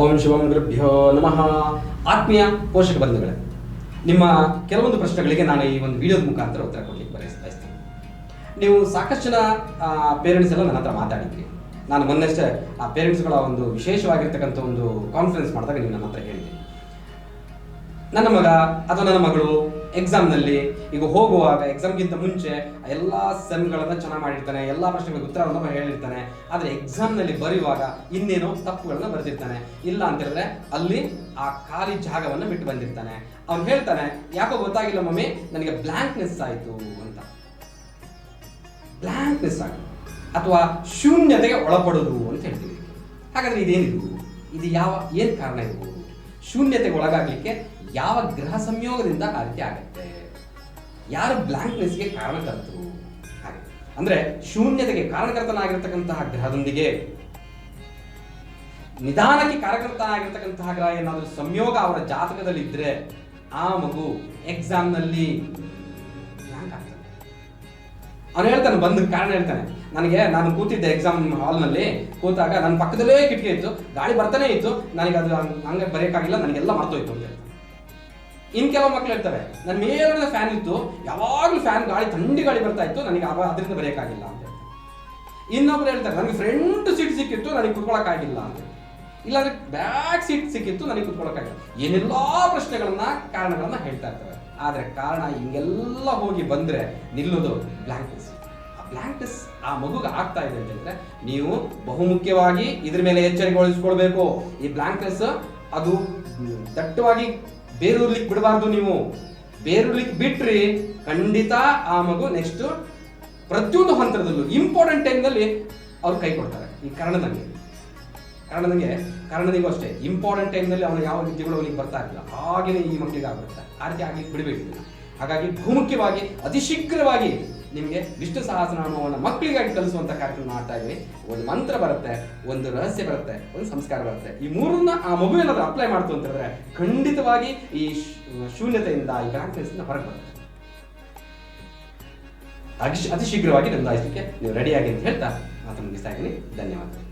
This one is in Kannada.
ಓಂ ಶಿವಂ ಗುರುಭ್ಯೋ ನಮಃ. ಆತ್ಮೀಯ ಪೋಷಕ ಬಂಧುಗಳೇ, ನಿಮ್ಮ ಕೆಲವೊಂದು ಪ್ರಶ್ನೆಗಳಿಗೆ ನಾನು ಈ ಒಂದು ವಿಡಿಯೋದ ಮುಖಾಂತರ ಉತ್ತರ ಕೊಡ್ಲಿಕ್ಕೆ ಬಯಸ್ತಾ ನೀವು ಸಾಕಷ್ಟು ಜನ ಪೇರೆಂಟ್ಸ್ ಎಲ್ಲ ನನ್ನ ಹತ್ರ ಮಾತಾಡಿದ್ರಿ. ನಾನು ಮೊನ್ನೆಷ್ಟೇ ಆ ಪೇರೆಂಟ್ಸ್ಗಳ ಒಂದು ವಿಶೇಷವಾಗಿರ್ತಕ್ಕಂಥ ಒಂದು ಕಾನ್ಫರೆನ್ಸ್ ಮಾಡಿದಾಗ ನೀವು ನನ್ನ ಹತ್ರ ಹೇಳಿದ್ರಿ. ನನ್ನ ಮಗ ಅಥವಾ ನನ್ನ ಮಗಳು ಎಕ್ಸಾಮ್ನಲ್ಲಿ ಈಗ ಹೋಗುವಾಗ ಎಕ್ಸಾಮ್ಗಿಂತ ಮುಂಚೆ ಎಲ್ಲ ಸೆಮ್ಗಳನ್ನು ಚೆನ್ನಾಗಿ ಮಾಡಿರ್ತಾನೆ, ಎಲ್ಲ ಪ್ರಶ್ನೆಗಳಿಗೆ ಉತ್ತರವನ್ನು ಹೇಳಿರ್ತಾನೆ. ಆದರೆ ಎಕ್ಸಾಮ್ನಲ್ಲಿ ಬರೆಯುವಾಗ ಇನ್ನೇನೋ ತಪ್ಪುಗಳನ್ನ ಬರೆದಿರ್ತಾನೆ. ಇಲ್ಲ ಅಂತ ಹೇಳಿದ್ರೆ ಅಲ್ಲಿ ಆ ಖಾಲಿ ಜಾಗವನ್ನು ಬಿಟ್ಟು ಬಂದಿರ್ತಾನೆ. ಅವ್ನು ಹೇಳ್ತಾನೆ, ಯಾಕೋ ಗೊತ್ತಾಗಿಲ್ಲ ಮಮ್ಮಿ, ನನಗೆ ಬ್ಲ್ಯಾಂಕ್ನೆಸ್ ಆಯಿತು ಅಂತ. ಬ್ಲ್ಯಾಂಕ್ನೆಸ್ ಆಗ ಅಥವಾ ಶೂನ್ಯತೆಗೆ ಒಳಪಡೋದು ಅಂತ ಹೇಳ್ತೀವಿ. ಹಾಗಾದ್ರೆ ಇದೇನಿದು? ಇದು ಯಾವ, ಏನು ಕಾರಣ ಇದು? ಶೂನ್ಯತೆಗೆ ಒಳಗಾಗಲಿಕ್ಕೆ ಯಾವ ಗ್ರಹ ಸಂಯೋಗದಿಂದ ಆ ರೀತಿ ಆಗುತ್ತೆ? ಯಾರು ಬ್ಲ್ಯಾಂಕ್ನೆಸ್ಗೆ ಕಾರಣಕರ್ತರು? ಹಾಗೆ. ಅಂದ್ರೆ ಶೂನ್ಯತೆಗೆ ಕಾರಣಕರ್ತನಾಗಿರ್ತಕ್ಕಂತಹ ಗ್ರಹದೊಂದಿಗೆ ನಿಧಾನಕ್ಕೆ ಕಾರಣಕರ್ತನಾಗಿರ್ತಕ್ಕಂತಹ ಗ್ರಹ ಏನಾದರೂ ಸಂಯೋಗ ಅವರ ಜಾತಕದಲ್ಲಿ ಇದ್ರೆ ಆ ಮಗು ಎಕ್ಸಾಮ್ನಲ್ಲಿ ಅವನು ಹೇಳ್ತಾನೆ, ಬಂದ ಕಾರಣ ಹೇಳ್ತಾನೆ. ನನಗೆ ನಾನು ಕೂತಿದ್ದೆ ಎಕ್ಸಾಮ್ ಹಾಲ್ನಲ್ಲಿ ಕೂತಾಗ ನನ್ನ ಪಕ್ಕದಲ್ಲೇ ಕಿಟಕಿ ಇತ್ತು, ಗಾಳಿ ಬರ್ತಾನೆ ಇತ್ತು, ನನಗೆ ಅದು ಹಂಗ್- ಬರೆಯೋಕ್ಕಾಗಿಲ್ಲ ನನಗೆಲ್ಲ ಮರ್ತೋಯ್ತು ಅಂತ ಹೇಳ್ತಾನೆ. ಇನ್ ಕೆಲವು ಮಕ್ಳು ಹೇಳ್ತಾರೆ ನನ್ನ ಮೇಲೆ ಫ್ಯಾನ್ ಇತ್ತು, ಯಾವಾಗಲೂ ಫ್ಯಾನ್ ಗಾಳಿ, ಥಂಡಿ ಗಾಳಿ ಬರ್ತಾ ಇತ್ತು, ನನಗೆ ಅವ ಅದರಿಂದ ಬರೆಯೋಕ್ಕಾಗಿಲ್ಲ ಅಂತ ಇನ್ನೊಬ್ರು ಹೇಳ್ತಾರೆ, ನನಗೆ ಫ್ರಂಟ್ ಸೀಟ್ ಸಿಕ್ಕಿತ್ತು, ನನಗೆ ಕುತ್ಕೊಳ್ಳೋಕ್ಕಾಗಿಲ್ಲ ಅಂತ ಇಲ್ಲಾಂದ್ರೆ ಬ್ಯಾಕ್ ಸೀಟ್ ಸಿಕ್ಕಿತ್ತು, ನನಗೆ ಕುತ್ಕೊಳ್ಳೋಕ್ಕಾಗಿಲ್ಲ ಏನೆಲ್ಲ ಪ್ರಶ್ನೆಗಳನ್ನ, ಕಾರಣಗಳನ್ನ ಹೇಳ್ತಾ ಇರ್ತಾರೆ. ಆದ್ರೆ ಕಾರಣ ಹಿಂಗೆಲ್ಲ ಹೋಗಿ ಬಂದ್ರೆ ನಿಲ್ಲೋದು ಬ್ಲ್ಯಾಂಕ್ನೆಸ್ ಆ ಆ ಮಗುಗೆ ಆಗ್ತಾ ಇದೆ ಅಂತಂದ್ರೆ ನೀವು ಬಹುಮುಖ್ಯವಾಗಿ ಇದ್ರ ಮೇಲೆ ಎಚ್ಚರಿಕೆ ವಹಿಸ್ಕೊಳ್ಬೇಕು. ಈ ಬ್ಲ್ಯಾಂಕ್ನೆಸ್ ಅದು ದಟ್ಟವಾಗಿ ಬೇರೂರ್ಲಿಕ್ಕೆ ಬಿಡಬಾರ್ದು ನೀವು. ಬೇರೂರ್ಲಿಕ್ಕೆ ಬಿಟ್ರಿ ಖಂಡಿತ ಆ ಮಗು ನೆಕ್ಸ್ಟ್ ಪ್ರತಿಯೊಂದು ಹಂತದಲ್ಲೂ ಇಂಪಾರ್ಟೆಂಟ್ ಟೈಮ್ನಲ್ಲಿ ಅವ್ರು ಕೈ ಕೊಡ್ತಾರೆ. ಈ ಕಾರಣದಂಗೆ ಕಾರಣದಂಗೆ ಕಾರಣನಿಗೂ ಅಷ್ಟೇ. ಇಂಪಾರ್ಟೆಂಟ್ ಟೈಮ್ನಲ್ಲಿ ಅವನು ಯಾವ ವಿದ್ಯೆಗಳು ಅವನಿಗೆ ಬರ್ತಾ ಇರಲಿಲ್ಲ ಹಾಗೆಯೇ ಈ ಮಕ್ಕಳಿಗೆ ಆಗ್ಬಿಡುತ್ತೆ ಆ ರೀತಿ ಆಗ್ಲಿಕ್ಕೆ ಹಾಗಾಗಿ ಬಹುಮುಖ್ಯವಾಗಿ ಅತಿ ಶೀಘ್ರವಾಗಿ ನಿಮಗೆ ವಿಷ್ಣು ಸಹಸ್ರನಾಮವನ್ನು ಮಕ್ಕಳಿಗಾಗಿ ಕಲಿಸುವಂತ ಕಾರ್ಯಕ್ರಮ ಮಾಡ್ತಾ ಇದ್ವಿ ಒಂದು ಮಂತ್ರ ಬರುತ್ತೆ, ಒಂದು ರಹಸ್ಯ ಬರುತ್ತೆ, ಒಂದು ಸಂಸ್ಕಾರ ಬರುತ್ತೆ. ಈ ಮೂರನ್ನ ಆ ಮಗು ಏನಾದ್ರು ಅಪ್ಲೈ ಮಾಡ್ತು ಅಂತ ಹೇಳಿದ್ರೆ ಖಂಡಿತವಾಗಿ ಈ ಶೂನ್ಯತೆಯಿಂದ, ಈ ಇಂದ ಹೊರಗೆ ಬರುತ್ತೆ. ಅತಿ ಅತಿ ಶೀಘ್ರವಾಗಿ ನೋಂದಾಯಿಸಲಿಕ್ಕೆ ನೀವು ರೆಡಿಯಾಗಿ ಅಂತ ಹೇಳ್ತಾ ಮಾತು ಮುಗಿಸ್ತಾ ಇದ್ದೀನಿ. ಧನ್ಯವಾದಗಳು.